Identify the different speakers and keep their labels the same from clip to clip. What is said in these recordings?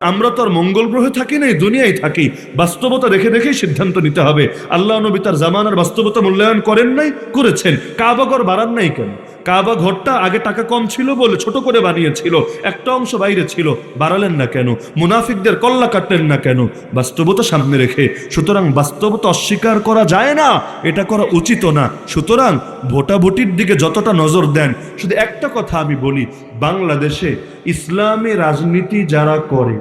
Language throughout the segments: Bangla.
Speaker 1: আমরা তো আর মঙ্গল গ্রহে থাকি নাই দুনিয়ায় থাকি। বাস্তবতা দেখে দেখেই সিদ্ধান্ত নিতে হবে। আল্লাহ নবী তার জামানার বাস্তবতা মূল্যায়ন করেন নাই, করেছেন। কাবাগর বাড়ান নাই কেন? কাবা ঘরটা আগে টাকা কম ছিল বলে ছোট করে বানিয়েছিল, একটা অংশ বাইরে ছিল, বাড়ালেন না কেন? মুনাফিকদের কল্লা কাটলেন না কেন? বাস্তবতা সামনে রেখে। সুতরাং বাস্তবতা অস্বীকার করা যায় না, এটা করা উচিত না। সুতরাং ভোটাভুটির দিকে যতটা নজর দেন, শুধু একটা কথা আমি বলি, বাংলাদেশে ইসলামী রাজনীতি যারা করে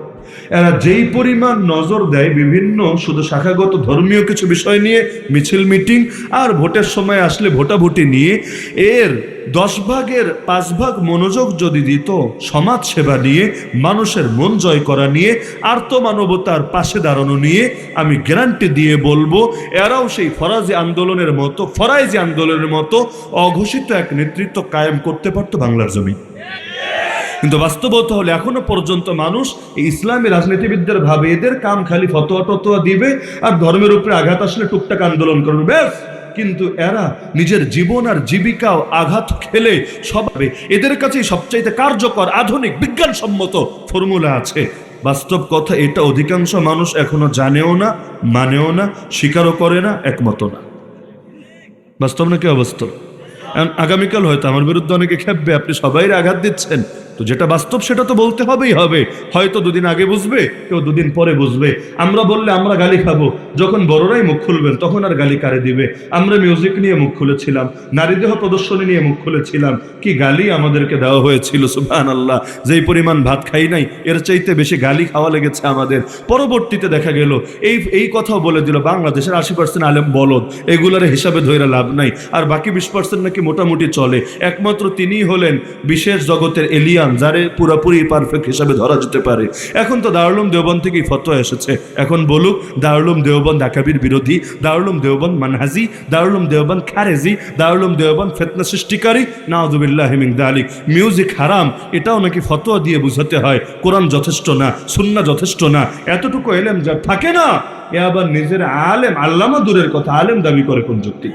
Speaker 1: এরা যেই পরিমাণ নজর দেয় বিভিন্ন শুধু শাখাগত ধর্মীয় কিছু বিষয় নিয়ে, মিছিল, মিটিং আর ভোটের সময় আসলে ভোটাভুটি নিয়ে, এর দশ ভাগের পাঁচ ভাগ মনোযোগ যদি দিত সমাজ সেবা নিয়ে, মানুষের মন জয় করা নিয়ে আর্ত মানবতার পাশে দাঁড়ানো নিয়ে, আমি গ্যারান্টি দিয়ে বলব, এরাও সেই ফরাজি আন্দোলনের মতো, ফরাইজি আন্দোলনের মতো, অঘোষিত এক নেতৃত্ব কায়েম করতে পারতো বাংলার জমি। কিন্তু বাস্তবতা হলে এখনও পর্যন্ত মানুষ এই ইসলামী রাজনীতিবিদদের ভাবে এদের কাম খালি ফতোয়া টতোয়া দিবে আর ধর্মের উপরে আঘাত আসলে টুকটাক আন্দোলন করবে। ব্যাস! কিন্তু এরা নিজের জীবন আর জীবিকাও আঘাত খেলে সবাবে। এদের কাছে সবচাইতে কার্যকর, আধুনিক, বিজ্ঞানসম্মত ফর্মুলা আছে। বাস্তব কথা এটা, অধিকাংশ মানুষ এখনও জানেও না, মানেও না, স্বীকারও করে না একমত না। বাস্তব না কি অবস্থা আগামীকাল হয়তো আমার বিরুদ্ধে অনেকে খেপবে, আপনি সবাই আঘাত দিচ্ছেন। তো যেটা বাস্তব সেটা তো বলতে হবেই হবে। হয়তো দুদিন আগে বুঝবে, কেউ দুদিন পরে বুঝবে। আমরা বললে আমরা গালি খাব। যখন বড়রাই মুখ খুলবেন, তখন আর গালি কারে দিবে? আমরা মিউজিক নিয়ে মুখ খুলেছিলাম, নারী দেহ প্রদর্শনী নিয়ে মুখ খুলেছিলাম। কি গালি আমাদেরকে দেওয়া হয়েছিল সুবহান আল্লাহ যেই পরিমাণ ভাত খাই নাই, এর চাইতে বেশি গালি খাওয়া লেগেছে আমাদের। পরবর্তীতে দেখা গেল, এই এই কথাও বলে দিল, বাংলাদেশের আশি পার্সেন্ট আলেম বলদ, এগুলার হিসাবে ধরে লাভ নাই। আর বাকি বিশ পার্সেন্ট নাকি মোটামুটি চলে। একমাত্র তিনিই হলেন বিশেষ জগতের এলিয়ান যারে পুরোপুরি পারফেক্ট হিসাবে ধরা যেতে পারে। এখন তো দারুলুম দেওবন্দ থেকেই ফতোয়া এসেছে। এখন বলুক, দারুলুম দেওবন্দ আকাবির বিরোধী, দারুলুম দেওবন্দ মানহাজি, দারুলুম দেওবন্দ খারেজি, দারুলুম দেওবন্দ ফেতনা সৃষ্টিকারী, নাউজুবিল্লাহ মিন দালিক। মিউজিক হারাম, এটাও নাকি ফতোয়া দিয়ে বুঝাতে হয়, কোরআন যথেষ্ট না সুন্না যথেষ্ট না, এতটুকু এলেম যা থাকে না, এ আবার নিজের আলেম, আল্লামা দূরের কথা, আলেম দাবি করে কোন যুক্তি?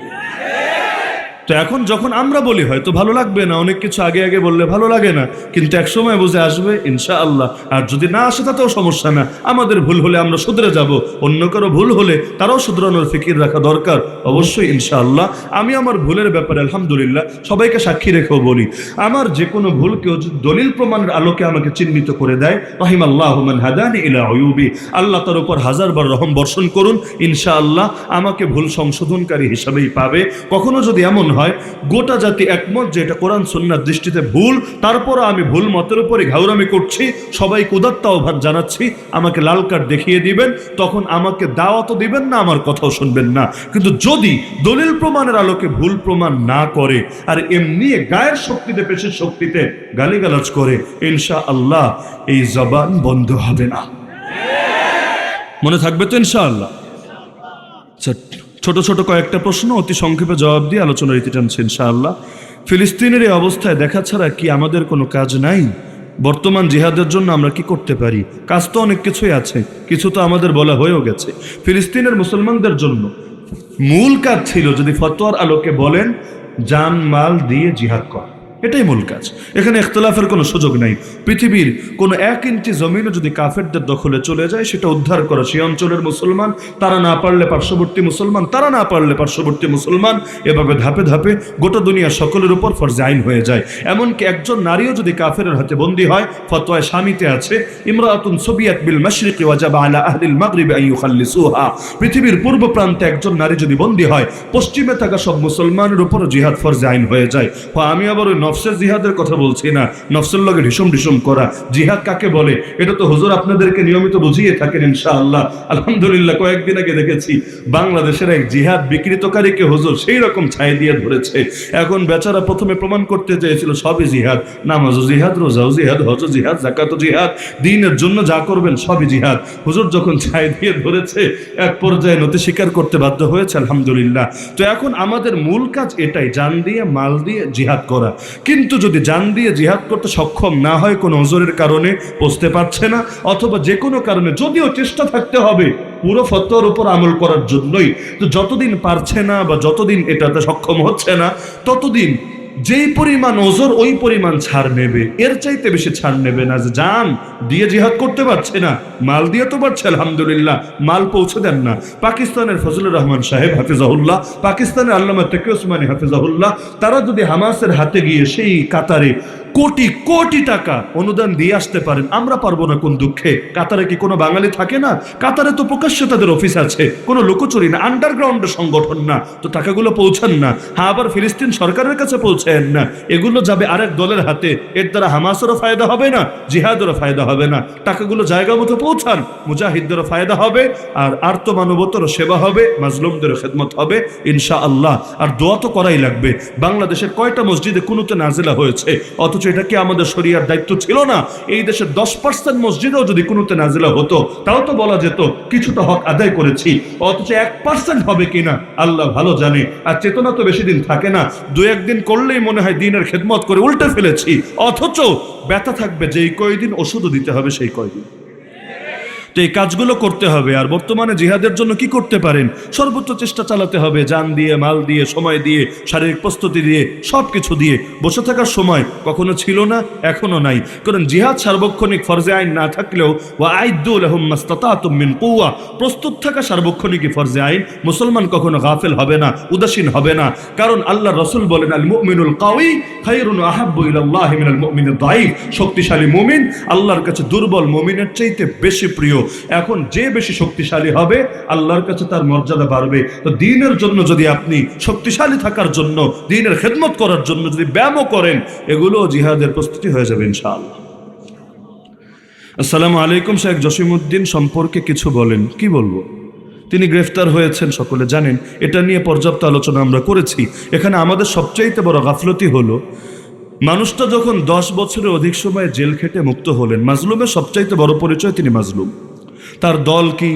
Speaker 1: তো এখন যখন আমরা বলি, হয়তো ভালো লাগবে না, অনেক কিছু আগে আগে বললে ভালো লাগে না, কিন্তু এক সময় বুঝে আসবে ইনশা আল্লাহ আর যদি না আসে, তাতেও সমস্যা না। আমাদের ভুল হলে আমরা শুধরে যাব। অন্য কারও ভুল হলে তারাও শুধরানোর ফিকির রাখা দরকার। অবশ্যই ইনশা আল্লাহ আমি আমার ভুলের ব্যাপারে, আলহামদুলিল্লাহ, সবাইকে সাক্ষী রেখেও বলি, আমার যে কোনো ভুল কেউ দলিল প্রমাণের আলোকে আমাকে চিহ্নিত করে দেয় রহিম আল্লাহ হাদানি ইলা অয়ুবি আল্লাহ তার উপর হাজারবার রহম বর্ষণ করুন ইনশা আল্লাহ আমাকে ভুল সংশোধনকারী হিসাবেই পাবে। কখনো যদি এমন হয় গোটা জাতি একমত যে এটা কোরআন সন্ন্যার দৃষ্টিতে ভুল তারপর আমি ভুল মতের উপরে ঘাউরামি করছি সবাই কুদাত্তা আহ্বান জানাচ্ছি আমাকে লাল কার্ড দেখিয়ে দিবেন তখন আমাকে দাওয়াতও দিবেন না আমার কথাও শুনবেন না। কিন্তু যদি দলিল প্রমাণের আলোকে ভুল প্রমাণ না করে আর এমনি গায়ের শক্তিতে পেশের শক্তিতে গালিগালাজ করে ইনশা আল্লাহ এই জবান বন্ধ হবে না। মনে থাকবে তো ইনশা আল্লাহ আচ্ছা, ছোট ছোট কয়েকটা প্রশ্ন অতি সংক্ষেপে জবাব দিয়ে আলোচনা রীতি টানছে ইনশাআল্লাহ। ফিলিস্তিনের এই অবস্থায় দেখা ছাড়া কি আমাদের কোনো কাজ নাই? বর্তমান জিহাদের জন্য আমরা কি করতে পারি? কাজ তো অনেক কিছুই আছে, কিছু তো আমাদের বলা হয়েও গেছে। ফিলিস্তিনের মুসলমানদের জন্য মূল কাজ ছিল যদি ফতোয়ার আলোকে বলেন, জান মাল দিয়ে জিহাদ কর। এটাই মূল কাজ। এখানে ইখতলাফের কোনো সুযোগ নাই। পৃথিবীর কোনো এক ইঞ্চি জমিনও যদি কাফেরদের দখলে চলে যায়, সেটা উদ্ধার করা সেই অঞ্চলের মুসলমান, তারা না পারলে পার্শ্ববর্তী মুসলমান, তারা না পারলে পার্শ্ববর্তী মুসলমান, এভাবে ধাপে ধাপে গোটা দুনিয়া সকলের উপর ফরজে আইন হয়ে যায়। এমনকি একজন নারীও যদি কাফের হাতে বন্দী হয়, ফতোয়ায় স্বামীতে আছে, ইমরাতুন সোভিয়েত বিল মাশরিকি ওয়াজাবা আলা আহলিল মাগরিবি আন ইউখাল্লিসুহা। পৃথিবীর পূর্ব প্রান্তে একজন নারী যদি বন্দী হয়, পশ্চিমে থাকা সব মুসলমানের উপরও জিহাদ ফরজে আইন হয়ে যায়। আমি আবার ওই নফসের জিহাদের কথা বলছি না। নফসের লগে ঢিসুম ঢিসুম করা। জিহাদ কাকে বলে? এটা তো হুজুর আপনাদেরকে নিয়মিত বুঝিয়ে থাকেন ইনশাআল্লাহ। আলহামদুলিল্লাহ, কয়েকদিন আগে দেখেছি, বাংলাদেশের এক জিহাদ বিকৃতকারীকে হুজুর সেই রকম ছাই দিয়ে ধরেছে। এখন বেচারা প্রথমে প্রমাণ করতে চেয়েছিল, সবই জিহাদ। নামাজও জিহাদ, রোজাও জিহাদ, হজ জিহাদ জাকাত জিহাদ, দিনের জন্য যা করবেন সবই জিহাদ। হুজুর যখন ছাই দিয়ে ধরেছে, এক পর্যায়ে নতি স্বীকার করতে বাধ্য হয়েছে, আলহামদুলিল্লাহ। তো এখন আমাদের মূল কাজ এটাই, জান দিয়ে, মাল দিয়ে জিহাদ করা। কিন্তু যদি যান দিয়ে জিহাদ করতে সক্ষম না হয় কোনো ওজোরের কারণে, পৌঁছতে পারছে না, অথবা যে কোনো কারণে, যদিও চেষ্টা থাকতে হবে, পুরো ফতোয়ার উপর আমল করার জন্যই। তো যতদিন পারছে না বা যতদিন এটাতে সক্ষম হচ্ছে না, ততদিন যেই পরিমাণ ওজোর, ওই পরিমাণ ছাড় নেবে। এর চাইতে বেশি ছাড় নেবে না। যে যান দিয়ে জিহাদ করতে পারছে না। মাল দিয়ে তো পারছে, আলহামদুলিল্লাহ। মাল পৌঁছে দেন না। পাকিস্তানের ফজলুর রহমান সাহেব, হাফিজাহুল্লাহ, পাকিস্তানের আল্লামা তেকে ওসমানী হাফিজাহুল্লাহ, তারা যদি হামাসের হাতে গিয়ে সেই কাতারে কোটি কোটি টাকা অনুদান দিয়ে আসতে পারেন। আমরা পারব না কোন দুঃখে। কাতারে কি কোনো বাঙালি থাকে না? কাতারে তো প্রকাশ্যে তাদের অফিস আছে। কোনো লোকচুরি না আন্ডারগ্রাউন্ডের সংগঠন না। তো টাকাগুলো পৌঁছান না। হ্যাঁ আবার ফিলিস্তিন সরকারের কাছে পৌঁছায়েন না। এগুলো যাবে আরেক দলের হাতে। এর দ্বারা হামাসেরও ফায়দা হবে না, জিহাদেরও ফায়দা হবে না। টাকাগুলো জায়গা মতো পৌঁছান। মুজাহিদদেরও ফায়দা হবে, আর আর্ত মানবতারও সেবা হবে, মাজলুমদেরও খেদমত হবে ইনশা আল্লাহ আর দোয়া তো করাই লাগবে। বাংলাদেশের কয়টা মসজিদে কোনোতে নাজেলা হয়েছে? অথচ এটা কি আমাদের শরিয়ার দায়িত্ব ছিল না? এই দেশের দশ পার্সেন্ট মসজিদেও যদি কোনোতে নাজিলা হতো, তাও তো বলা যেত, কিছুটা হক আদায় করেছি, অথচ এক পার্সেন্ট হবে কিনা? আল্লাহ ভালো জানে, আর চেতনা তো বেশি দিন থাকে না। দু একদিন করলেই মনে হয় দিনের খেদমত করে উল্টে ফেলেছি, অথচ ব্যথা থাকবে যেই কয়দিন, ওষুধও দিতে হবে সেই কয়দিন। তো এই কাজগুলো করতে হবে। আর বর্তমানে জিহাদের জন্য কি করতে পারেন? সর্বোচ্চ চেষ্টা চালাতে হবে। যান দিয়ে, মাল দিয়ে, সময় দিয়ে, শারীরিক প্রস্তুতি দিয়ে সব কিছু দিয়ে। বসে থাকার সময় কখনো ছিল না, এখনও নাই। কারণ জিহাদ সার্বক্ষণিক ফরজে আইন না থাকলেও ও আইদুল কৌয়া প্রস্তুত থাকা সার্বক্ষণিকই ফরজে আইন। মুসলমান কখনো গাফেল হবে না, উদাসীন হবে না। কারণ আল্লাহ রসুল বলেন, আল মুমিনুল কাউই খাইরুন আহাব্বু মিনাল মুমিনিদ শক্তিশালী মুমিন আল্লাহর কাছে দুর্বল মুমিনের চাইতে বেশি প্রিয়। এখন যে বেশি শক্তিশালী হবে, আল্লাহর কাছে তার মর্যাদা বাড়বে। তো দিনের জন্য যদি আপনি শক্তিশালী থাকার জন্য, দিনের খেদমত করার জন্য যদি ব্যায়ামও করেন, এগুলো জিহাদের প্রস্তুতি হয়ে যাবে ইনশাআল্লাহ। আসসালামু আলাইকুম, শেখ জসিমউদ্দিন সম্পর্কে কিছু বলেন। কি বলব? তিনি গ্রেফতার হয়েছেন, সকলে জানেন। এটা নিয়ে পর্যাপ্ত আলোচনা আমরা করেছি। এখানে আমাদের সবচাইতে বড় গাফলতি হলো, মানুষটা যখন দশ বছরের অধিক সময় জেল খেটে মুক্ত হলেন, মাজলুমের সবচাইতে বড় পরিচয় তিনি মাজলুম। তার দল কি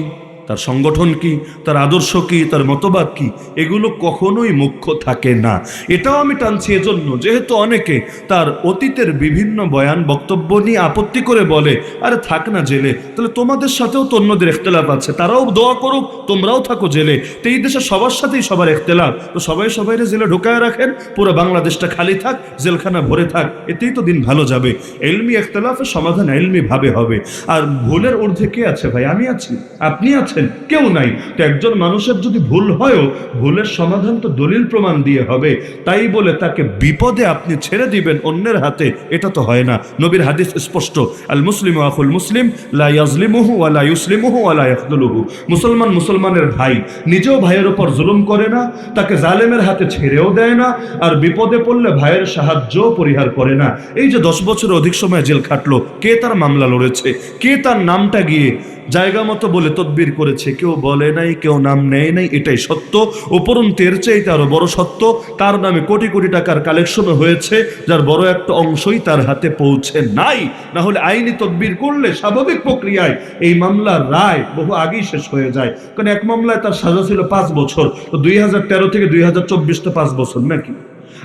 Speaker 1: তার সংগঠন কি? তার আদর্শ কি? তার মতবাদ কি? এগুলো কখনোই মুখ্য থাকে না। এটাও আমি টানছি এজন্য, যেহেতু অনেকে তার অতীতের বিভিন্ন বয়ান, বক্তব্য নিয়ে আপত্তি করে বলে, আরে থাক না জেলে, তাহলে তোমাদের সাথেও তো অন্যদের এখতেলাফ আছে, তারাও দোয়া করুক, তোমরাও থাকো জেলে। তো এই দেশে সবার সাথেই সবার এখতেলাফ। তো সবাই সবাইরে জেলে ঢুকায় রাখেন, পুরো বাংলাদেশটা খালি থাক, জেলখানা ভরে থাক, এতেই তো দিন ভালো যাবে। এলমি এখতলাফের সমাধান এলমি ভাবে হবে। আর ভুলের ঊর্ধ্বে কে আছে ভাই? আমি আছি। আপনি আছেন? কেউ নাই। তো একজন মানুষের যদি ভুল হয়ও, ভুলের সমাধান তো দলিল প্রমাণ দিয়ে হবে। তাই বলে তাকে বিপদে আপনি ছেড়ে দিবেন অন্যের হাতে, এটা তো হয় না। নবীর হাদিস স্পষ্ট। আল মুসলিম আকুল মুসলিম, লা ইয়াজলিমুহু ওয়া লা ইউসলিমুহু ওয়া লা ইয়াখদুলুহু। মুসলমান মুসলমানের ভাই, নিজেও ভাইয়ের উপর জুলুম করে না, তাকে জালেমের হাতে ছেড়েও দেয় না, আর বিপদে পড়লে ভাইয়ের সাহায্য পরিহার করে না। এই যে দশ বছর অধিক সময় জেল খাটলো, কে তার মামলা লড়েছে? কে তার নামটা গিয়ে জায়গা মতো বলে তদবির করেছে। কেউ বলে নাই, কেউ নাম নেয় নাই, এটাই সত্য। উপরন্তু এর চাইতে আরও বড় সত্য, তার নামে কোটি কোটি টাকার কালেকশনও হয়েছে, যার বড় একটা অংশই তার হাতে পৌঁছে নাই। না হলে আইনি তদবির করলে স্বাভাবিক প্রক্রিয়ায় এই মামলার রায় বহু আগেই শেষ হয়ে যায়। কারণ এক মামলায় তার সাজা ছিল পাঁচ বছর। তো দুই হাজার তেরো থেকে দুই হাজার চব্বিশটা পাঁচ বছর নাকি?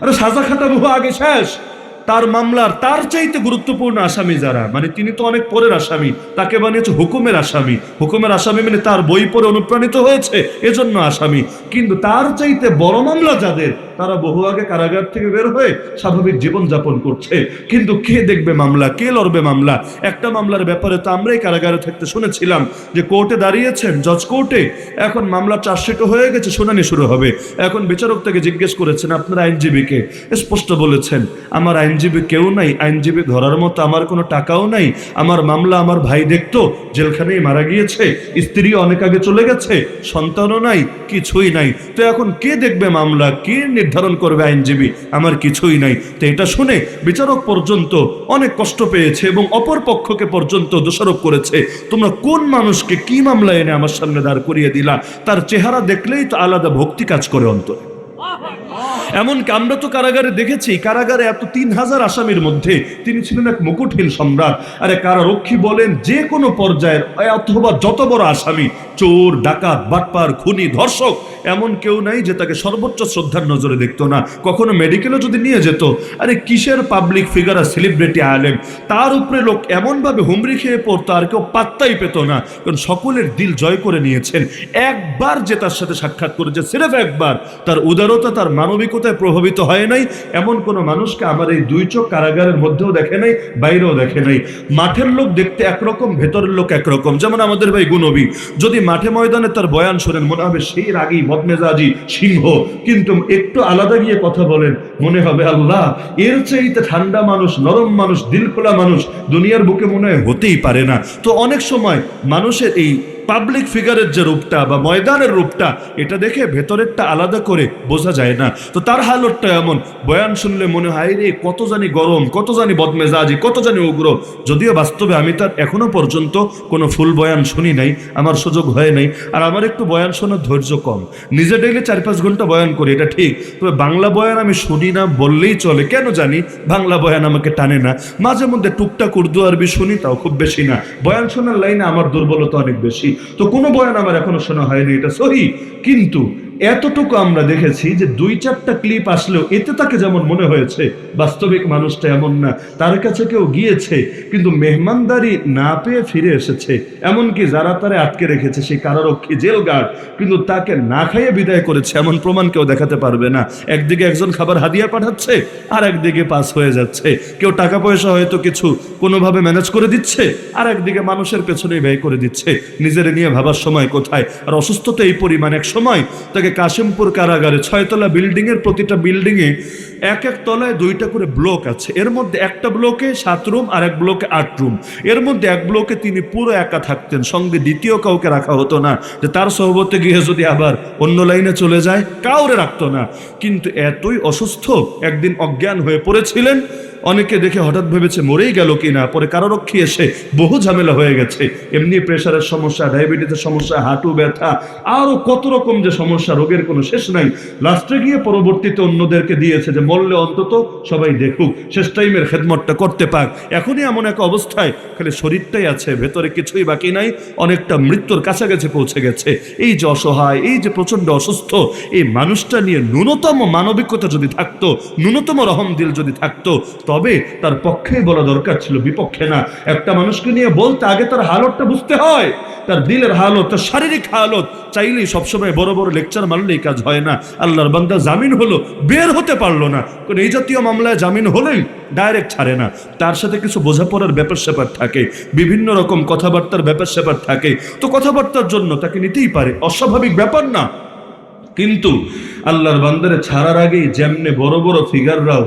Speaker 1: আরে সাজা খাতা বহু আগে শেষ। তার মামলার তার চাইতে গুরুত্বপূর্ণ আসামি যারা মানে তিনি তো অনেক পরের আসামি, তাকে বানিয়েছে হুকুমের আসামি। হুকুমের আসামি মানে তার বই পড়ে অনুপ্রাণিত হয়েছে, এজন্য আসামি। কিন্তু তার চাইতে বড় মামলা যাদের, তারা বহু আগে কারাগার থেকে বের হয়ে স্বাভাবিক জীবন যাপন করছে। কিন্তু কে দেখবে মামলা, কে লড়বে মামলা? একটা মামলার ব্যাপারে তো আমরাই কারাগারে থাকতে শুনেছিলাম যে কোর্টে দাঁড়িয়েছেন জজ কোর্টে, এখন মামলা চার্জশিটও হয়ে গেছে, শুনানি শুরু হবে। এখন বিচারক থেকে জিজ্ঞেস করেছেন, আপনার আইনজীবীকে? স্পষ্ট বলেছেন, আমার আইনজীবী কেউ নাই, আইনজীবী ধরার মতো আমার কোনো টাকাও নাই। আমার মামলা আমার ভাই দেখতো জেলখানেই মারা গিয়েছে, স্ত্রী অনেক আগে চলে গেছে, সন্তানও নাই, কিছুই নাই। তো এখন কে দেখবে মামলা? কে নির্ধারণ করবে আইনজীবী? আমার কিছুই নাই। তো এটা শুনে বিচারক পর্যন্ত অনেক কষ্ট পেয়েছে এবং অপর পক্ষকে পর্যন্ত দোষারোপ করেছে। তোমরা কোন মানুষকে কি মামলা এনে আমার সামনে দাঁড় করিয়ে দিলা? তার চেহারা দেখলেই তো আলাদা ভক্তি কাজ করে অন্তরে। এমনকি আমরা তো কারাগারে দেখেছি, কারাগারে এত তিন হাজার আসামির মধ্যে তিনি ছিলেন এক মুকুটহীন সম্রাট। আরে কারারক্ষী বলেন, যে কোনো পর্যায়ের অথবা যত বড় আসামি, চোর, ডাকাত, বাটপার, খুনি, ধর্ষক, এমন কেউ নাই যে তাকে সর্বোচ্চ শ্রদ্ধার নজরে দেখতো না। কখনো মেডিকেলও যদি নিয়ে যেত, আরে কিসের পাবলিক ফিগার আর সেলিব্রিটি আলেম? তার উপরে লোক এমনভাবে হুমড়ি খেয়ে পড়তো, আর কেউ পাত্তাই পেত না, কারণ সকলের দিল জয় করে নিয়েছেন। একবার যে তার সাথে সাক্ষাৎ করেছে, সিরেফ একবার, তার উদারতা, তার মানবিকতা অলৌকিকতায় প্রভাবিত হয় নাই, এমন কোনো মানুষকে আমার এই দুই চোখ কারাগারের মধ্যেও দেখে নাই, বাইরেও দেখে নাই। মাঠের লোক দেখতে একরকম, ভেতরের লোক একরকম। যেমন আমাদের ভাই গুনবী, যদি মাঠে ময়দানে তার বয়ান শোনেন, মনে হবে সেই রাগী বদমেজাজি সিংহ। কিন্তু একটু আলাদা গিয়ে কথা বলেন, মনে হবে, আল্লাহ, এর চাইতে ঠান্ডা মানুষ, নরম মানুষ দিল খোলা মানুষ দুনিয়ার বুকে মনে হতেই পারে না। তো অনেক সময় মানুষের এই পাবলিক ফিগারের যে রূপটা বা ময়দানের রূপটা, এটা দেখে ভেতরেরটা আলাদা করে বোঝা যায় না। তো তার হালতটা এমন। বয়ান শুনলে মনে হয় রে কত জানি গরম, কত জানি বদমেজাজি, কত জানি উগ্র। যদিও বাস্তবে আমি তার এখনও পর্যন্ত কোনো ফুল বয়ান শুনি নাই, আমার সুযোগ হয় নাই। আর আমার একটু বয়ান শোনার ধৈর্য কম। নিজে ডেইলি চার পাঁচ ঘণ্টা বয়ান করি, এটা ঠিক। তবে বাংলা বয়ান আমি শুনি না বললেই চলে। কেন জানি? বাংলা বয়ান আমাকে টানে না। মাঝে মধ্যে টুকটাক উর্দু আরবি শুনি, তাও খুব বেশি না। বয়ান শোনার লাইনে আমার দুর্বলতা অনেক বেশি। তো কোনো বয়ান আমার এখনও শোনা হয়নি এটা সহি কিন্তু এতটুকু আমরা দেখেছি যে দুই চারটা ক্লিপ আসলেও এতে তাকে যেমন মনে হয়েছে, বাস্তবিক মানুষটা এমন না, তার কাছে কেউ গিয়েছে, কিন্তু মেহমানদারি না পেয়ে ফিরে এসেছে। এমনকি যারা তারা আটকে রেখেছে, সেই কারারক্ষী জেল গার্ড কিন্তু তাকে না খাইয়ে বিদায় করেছে, এমন প্রমাণ কেউ দেখাতে পারবে না। একদিকে একজন খাবার হাদিয়া পাঠাচ্ছে, আর একদিকে পাস হয়ে যাচ্ছে। কেউ টাকা পয়সা হয়তো কিছু কোনোভাবে ম্যানেজ করে দিচ্ছে, আর একদিকে মানুষের পেছনেই ব্যয় করে দিচ্ছে। নিজের নিয়ে ভাবার সময় কোথায়? আর অসুস্থতা এই পরিমাণ। এক সময় তাকে কাশিমপুর কারাগারে ছয়তলা বিল্ডিং এর প্রতিটা বিল্ডিং এ এক এক তলায় দুইটা করে ব্লক আছে। এর মধ্যে একটা ব্লকে সাত রুম আর এক ব্লকে আট রুম। এর মধ্যে এক ব্লকে তিনি পুরো একা থাকতেন, সঙ্গে দ্বিতীয় কাউকে রাখা হতো না, যে তার সহবতে গিয়ে যদি আবার অন্য লাইনে চলে যায়, কাউরে রাখতো না। কিন্তু এতই অসুস্থ, একদিন অজ্ঞান হয়ে পড়েছিলেন অনেকে দেখে হঠাৎ ভেবেছে মরেই গেল কিনা, পরে কারারক্ষী এসে বহু ঝামেলা হয়ে গেছে। এমনি প্রেশারের সমস্যা, ডায়াবেটিসের সমস্যা, হাঁটু ব্যথা, আরও কত রকম যে সমস্যা, রোগের কোনো শেষ নাই। লাস্টে গিয়ে পরবর্তীতে অন্যদেরকে দিয়েছে যে, মরলে অন্তত সবাই দেখুক, শেষ টাইমের খেদমতটা করতে পাক। এখনই এমন এক অবস্থায় খালি শরীরটাই আছে, ভেতরে কিছুই বাকি নাই, অনেকটা মৃত্যুর কাছাকাছি পৌঁছে গেছে। এই যে অসহায়, এই যে প্রচণ্ড অসুস্থ, এই মানুষটা নিয়ে ন্যূনতম মানবিকতা যদি থাকতো, ন্যূনতম রহম দিল যদি থাকতো তবে তার পক্ষেই বলা দরকার ছিল বিপক্ষে না। একটা মানুষকে নিয়ে বলতে আগে তার হালতটা বুঝতে হয়। তার দিলের হালত, তার শারীরিক হালত। চাইলেই সবসময় বড় বড় লেকচার মারলেই কাজ হয় না। আল্লাহর বান্দা জামিন হলো, বের হতে পারল না। এই জাতীয় মামলায় জামিন হলেই ডাইরেক্ট ছাড়ে না। তার সাথে কিছু বোঝাপড়ার ব্যাপার স্যাপার থাকে, বিভিন্ন রকম কথাবার্তার ব্যাপার স্যাপার থাকে। তো কথাবার্তার জন্য তাকে নিতেই পারে, অস্বাভাবিক ব্যাপার না। কিন্তু আল্লাহর বান্দারে ছাড়ার আগেই যেমনে বড় বড় ফিগাররাও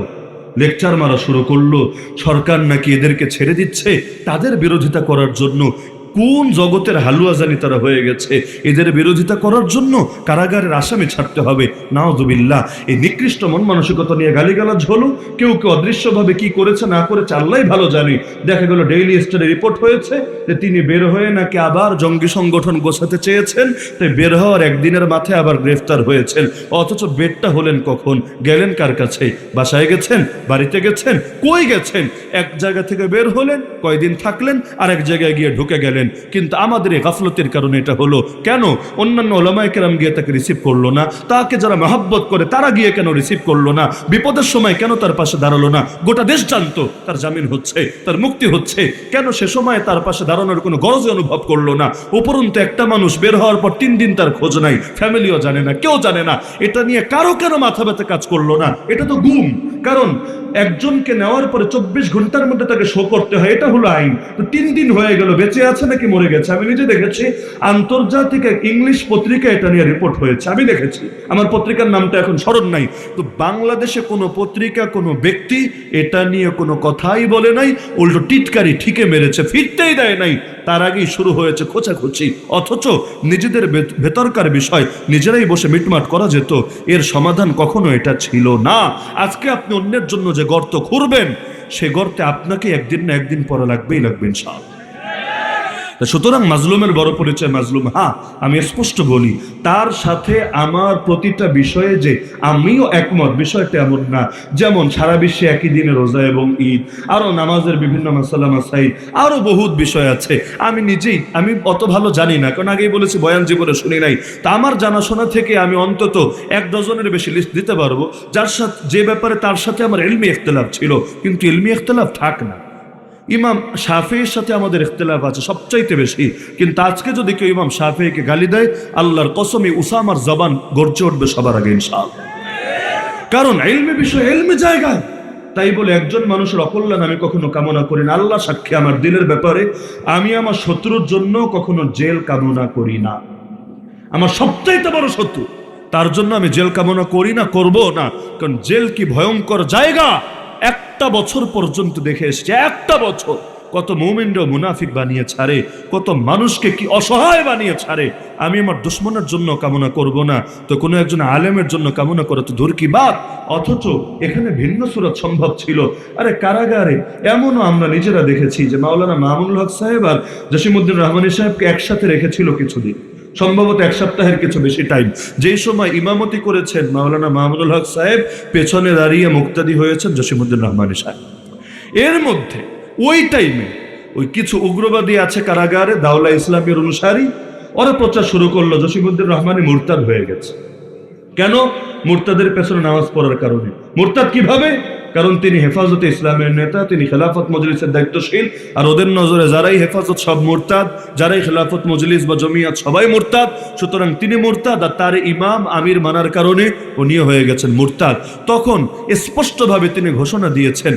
Speaker 1: লেকচার মারা শুরু করল। সরকার নাকি এদেরকে ছেড়ে দিচ্ছে? তাদের বিরোধিতা করার জন্য কোন জগতের হালুয়া জানি তারা হয়ে গেছে? এদের বিরোধিতা করার জন্য কারাগারের আসামি ছাড়তে হবে। নাওজুবিল্লা এই নিকৃষ্ট মন মানসিকতা নিয়ে গালিগালাজ হলো। কেউ কেউ অদৃশ্যভাবে কি করেছে না করেছে আল্লাহ ভালো জানি। দেখা গেল ডেইলি স্টারে রিপোর্ট হয়েছে যে তিনি বের হয়ে নাকি আবার জঙ্গি সংগঠন গোছাতে চেয়েছেন। তাই বের হওয়ার একদিনের মাথায় আবার গ্রেফতার হয়েছেন। অথচ বেডটা হলেন কখন? গেলেন কার কাছে? বাসায় গেছেন? বাড়িতে গেছেন? কই গেছেন? এক জায়গা থেকে বের হলেন, কয়দিন থাকলেন আর এক জায়গায় গিয়ে ঢুকে গেলেন। কিন্তু আমাদের এই গাফলতের কারণে এটা হলো। কেন? অন্যান্য ওলামায় কেরাম গিয়ে তাকে রিসিভ করল না। তাকে যারা মহাব্বত করে, তারা গিয়ে কেন রিসিভ করল না। বিপদের সময় কেন তার পাশে দাঁড়াল না? গোটা দেশ জানতো, তার জামিন হচ্ছে, তার মুক্তি হচ্ছে। কেন সে সময় তার পাশে দাঁড়ানোর কোনো গরজ অনুভব করল না? উপরন্তু একটা মানুষ বের হওয়ার পর তিন দিন তার খোঁজ নাই। ফ্যামিলিও জানে না, কেউ জানে না। এটা নিয়ে কারও কেন মাথা ব্যথা কাজ করল না? এটা তো গুম। কারণ একজনকে নেওয়ার পরে চব্বিশ ঘণ্টার মধ্যে তাকে শো করতে হয়, এটা হলো আইন। তো তিন দিন হয়ে গেল, বেঁচে আছে নাকি মরে গেছে? আমি নিজে দেখেছি, আন্তর্জাতিক ইংলিশ পত্রিকা এটা নিয়ে রিপোর্ট হয়েছে। আমি দেখেছি। আমার পত্রিকার নামটা এখন স্মরণ নাই। তো বাংলাদেশে কোনো পত্রিকা, কোনো ব্যক্তি এটা নিয়ে কোনো কথাই বলে নাই, উল্টো টিটকারি ঠিকে মেরেছে, ফিরতেই দেয় নাই। তার আগেই শুরু হয়েছে খোঁচাখুচি। অথচ নিজেদের ভেতরকার বিষয় নিজেরাই বসে মিটমাট করা যেত, এর সমাধান কখনো এটা ছিল না। আজকে আপনি অন্যের জন্য যে গর্ত খুঁড়বেন, সে গর্তে আপনাকে একদিন না একদিন পরে লাগবেই লাগবে, ইনশাআল্লাহ। তা সুতরাং মাজলুমের বড় পরিচয় মাজলুম। হ্যাঁ আমি স্পষ্ট বলি, তার সাথে আমার প্রতিটা বিষয়ে যে আমিও একমত, বিষয়টা এমন না। যেমন সারা বিশ্বে একই দিনে রোজা এবং ঈদ আরও নামাজের বিভিন্ন মাসালা মাসাই আরও বহুত বিষয় আছে। আমি নিজেই, আমি অত ভালো জানি না, কারণ আগেই বলেছি, বয়ান জীবনে শুনি নাই। তা আমার জানাশোনা থেকে আমি অন্তত এক ডজনের বেশি লিস্ট দিতে পারব, যার সাথে, যে ব্যাপারে তার সাথে আমার এলমি ইখতলাফ ছিল। কিন্তু এলমি ইখতলাফ থাক না। ইমাম শাফির সাথে আমাদের ইখতলাফ আছে, সবচাইতে বেশি। কিন্তু আজকে যদি কেউ ইমাম শাফিকে গালি দেয়, আল্লাহর কসমই উসামার জবান গর্জে উঠবে সবার আগে ইনশাল কারণ এলমে বিষয়, এলমে জায়গা তাই বলে একজন মানুষের অকল্যাণ আমি কখনো কামনা করি না। আল্লাহ সাক্ষী আমার দিলের ব্যাপারে, আমি আমার শত্রুর জন্য কখনো জেল কামনা করি না। আমার সবচাইতে বড় শত্রু, তার জন্য আমি জেল কামনা করি না, করব না। কারণ জেল কি ভয়ঙ্কর জায়গা। একটা বছর পর্যন্ত দেখে এসছে, একটা বছর। কত মৌমিন্ড মুনাফিক বানিয়ে ছাড়ে কত মানুষকে কি অসহায় বানিয়ে ছাড়ে আমি আমার দুশ্মনের জন্য কামনা করব না, তো কোনো একজন আলেমের জন্য কামনা করা তো দূর কি বাদ অথচ এখানে ভিন্ন সুরত সম্ভব ছিল। আরে কারাগারে এমনও আমরা নিজেরা দেখেছি যে মাওলানা মামুনুল হক সাহেব আর জসিমুদ্দিন রহমানী সাহেবকে একসাথে রেখেছিল কিছুদিন। সম্ভবত এক সপ্তাহের কিছু বেশি টাইম যেই সময় ইমামতি করেছেন মাওলানা মাহমুদুল হক সাহেব, পেছনে দাঁড়িয়ে মুক্তাদি হয়েছেন জসিমুদ্দিন রহমানী সাহেব। এর মধ্যে ওই টাইমে ওই কিছু উগ্রবাদী আছে কারাগারে, দাওলা ইসলামের অনুসারী। ওরা প্রচার শুরু করল, জসিমুদ্দিন রহমানি মুরতাদ হয়ে গেছে। কেন? মুরতাদের পেছনে নামাজ পড়ার কারণে। মুরতাদ কীভাবে? কারণ তিনি হেফাজতে ইসলামের নেতা, তিনি খেলাফত মজলিসের দায়িত্বশীল। আর ওদের নজরে যারাই হেফাজত, সব মুরতাদ। যারাই খেলাফত মজলিস বা জমিয়াত, সবাই মুরতাদ। সুতরাং তিনি মুরতাদ আর তার ইমাম আমির মানার কারণে উনিও হয়ে গেছেন মুরতাদ। তখন স্পষ্টভাবে তিনি ঘোষণা দিয়েছেন,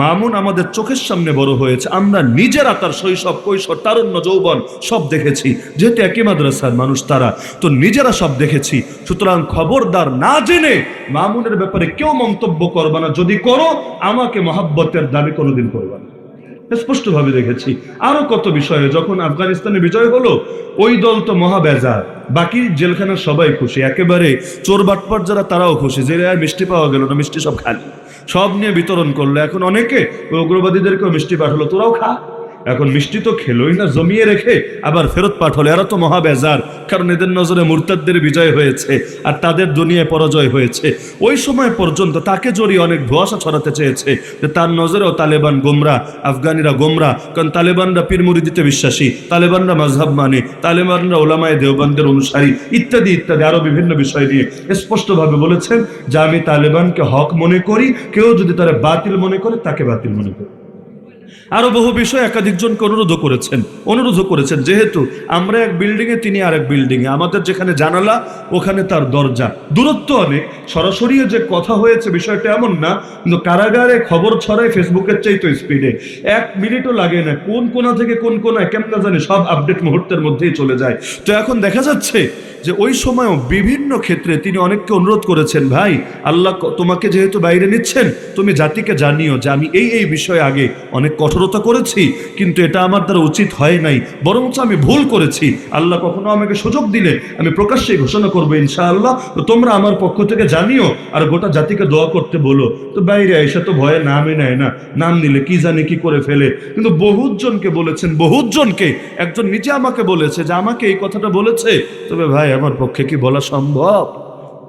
Speaker 1: মামুন আমাদের চোখের সামনে বড় হয়েছে। আমরা নিজেরা তার শৈশব, কৈশোর, তারুণ্য, যৌবন সব দেখেছি। যেহেতু একই মাদ্রাসার মানুষ তারা, তো নিজেরা সব দেখেছি। সুতরাং খবরদার না জেনে মামুনের ব্যাপারে কেউ মন্তব্য করবে না। যদি করো আমাকে মহাব্বতের দাবি কোনোদিন করবে না। স্পষ্টভাবে দেখেছি। আরও কত বিষয়ে যখন আফগানিস্তানে বিজয় হলো, ওই দল তো মহা বেজার। বাকি জেলখানার সবাই খুশি। একেবারে চোর বাটপাট যারা, তারাও খুশি। যে আর মিষ্টি পাওয়া গেল না, মিষ্টি সব খালি। সব নিয়ে বিতরণ করল। এখন অনেকে উগ্রবাদীদেরকেও মিষ্টি পাঠালো, তোরাও খা। এখন মিষ্টি তো খেলোই না, জমিয়ে রেখে আবার ফেরত পাঠালো। এরা তো মহা বেজার কারণ এদের নজরে মুরতাদদের বিজয় হয়েছে আর তাদের দুনিয়ায় পরাজয় হয়েছে। ওই সময় পর্যন্ত তাকে জড়িয়ে অনেক ধোয়াশা ছড়াতে চেয়েছে যে তার নজরেও তালেবান গোমরা, আফগানিরা গোমরা, কারণ তালেবানরা পীর দিতে বিশ্বাসী, তালেবানরা মাঝহাব মানে তালেবানরা ওলামায় দেওবানদের অনুসারী, ইত্যাদি ইত্যাদি, আরও বিভিন্ন বিষয় নিয়ে স্পষ্টভাবে বলেছেন যে আমি তালেবানকে হক মনে করি, কেউ যদি তারা বাতিল মনে করে, তাকে বাতিল মনে করি। আরও বহু বিষয় একাধিকজনকে অনুরোধ করেছেন অনুরোধ করেছেন। যেহেতু আমরা এক বিল্ডিং এ তিনি আরেক বিল্ডিং এ আমাদের যেখানে জানালা, ওখানে তার দরজা। দূরত্ব অনেক। সরাসরি যে কথা হয়েছে, বিষয়টা এমন না, কিন্তু কারাগারে খবর ছড়ায় ফেসবুকের চাইতো স্পিডে। এক মিনিটও লাগে না, কোন কোনা থেকে কোন কোনায় কেমন জানি সব আপডেট মুহূর্তের মধ্যেই চলে যায়। তো এখন দেখা যাচ্ছে যে ওই সময়ও বিভিন্ন ক্ষেত্রে তিনি অনেককে অনুরোধ করেছেন, ভাই, আল্লাহ তোমাকে যেহেতু বাইরে নিচ্ছেন, তুমি জাতিকে জানিও যে আমি এই এই বিষয়ে আগে অনেক কঠোরতা করেছি, কিন্তু এটা আমার দ্বারা উচিত হয় নাই, বরঞ্চ আমি ভুল করেছি। আল্লাহ কখনো আমাকে সুযোগ দিলে আমি প্রকাশ্যে ঘোষণা করব, ইনশাআল্লাহ। তো তোমরা আমার পক্ষ থেকে জানিও আর গোটা জাতিকে দোয়া করতে বলো। তো বাইরে এসে তো ভয়ে নামই নেয় না, নাম নিলে কি জানে কি করে ফেলে। কিন্তু বহুত জনকে বলেছেন, বহুত জনকে, একজন নিজে আমাকে বলেছে যে আমাকে এই কথাটা বলেছে। তবে ভাই, আমার পক্ষে কি বলা সম্ভব?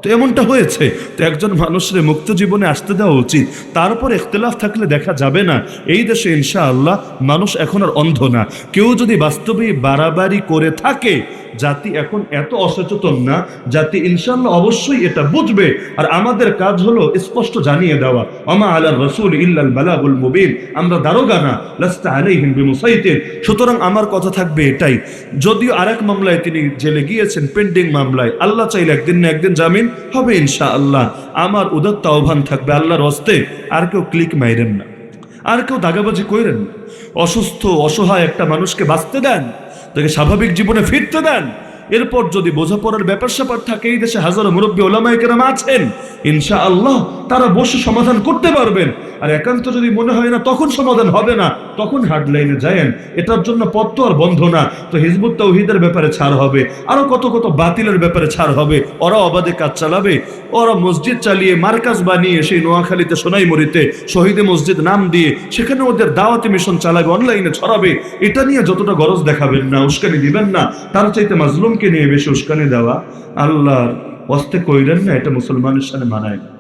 Speaker 1: তো এমনটা হয়েছে। তো একজন মানুষের মুক্ত জীবনে আসতে দেওয়া উচিত। তারপর ইখতলাফ থাকলে দেখা যাবে না। এই দেশে ইনশাআল্লাহ মানুষ এখন আর অন্ধ না। কেউ যদি বাস্তবে বাড়াবাড়ি করে থাকে জাতি এখন এত অসচেতন না, জাতি ইনশাআল্লাহ অবশ্যই এটা বুঝবে। আর আমাদের কাজ হলো স্পষ্ট জানিয়ে দেওয়া। অমা আলার রসুল ইল্লাল বালাগুল মুবিন, আমরা দারোগা না, লাস্তা আলাইহিম বিমুসাইতির সুতরাং আমার কথা থাকবে এটাই। যদিও আরেক মামলায় তিনি জেলে গিয়েছেন পেন্ডিং মামলায়। আল্লাহ চাইলে একদিন না একদিন জামিন হবে ইনশাআল্লাহ। আমার উদাত্ত আহ্বান থাকবে আল্লাহর হস্তে, আর কেউ ক্লিক মাইরেন না। আর কেউ দাগাবাজি কইরেন না। অসুস্থ, অসহায় একটা মানুষকে বাঁচতে দেন। তাকে স্বাভাবিক জীবনে ফিরতে দেন। এরপর যদি বোঝাপড়ার ব্যাপার স্যাপার থাকে, এই দেশে হাজারো মুরব্বী ওলামায় কেরাম আছেন ইনশা আল্লাহ তারা বসে সমাধান করতে পারবেন। আর একান্ত যদি মনে হয় না, তখন সমাধান হবে না। তখন হার্ডলাইনে যায়েন এটার জন্য পথ তো আর বন্ধ না। তো হিজবুত তৌহিদের ব্যাপারে ছাড় হবে। আরও কত কত বাতিলের ব্যাপারে ছাড় হবে। ওরা অবাধে কাজ চালাবে। ওরা মসজিদ চালিয়ে মার্কাজ বানিয়ে সেই নোয়াখালীতে সোনাইমুড়িতে শহীদে মসজিদ নাম দিয়ে, সেখানে ওদের দাওয়াতি মিশন চালাবে অনলাইনে ছড়াবে। এটা নিয়ে যতটা গরজ দেখাবেন না, উস্কানি দিবেন না। তার চাইতে মাজলুমকে নিয়ে বেশি উস্কানি দেওয়া আল্লাহর অস্তে কইলেন না, এটা মুসলমানের সাথে মানায় না।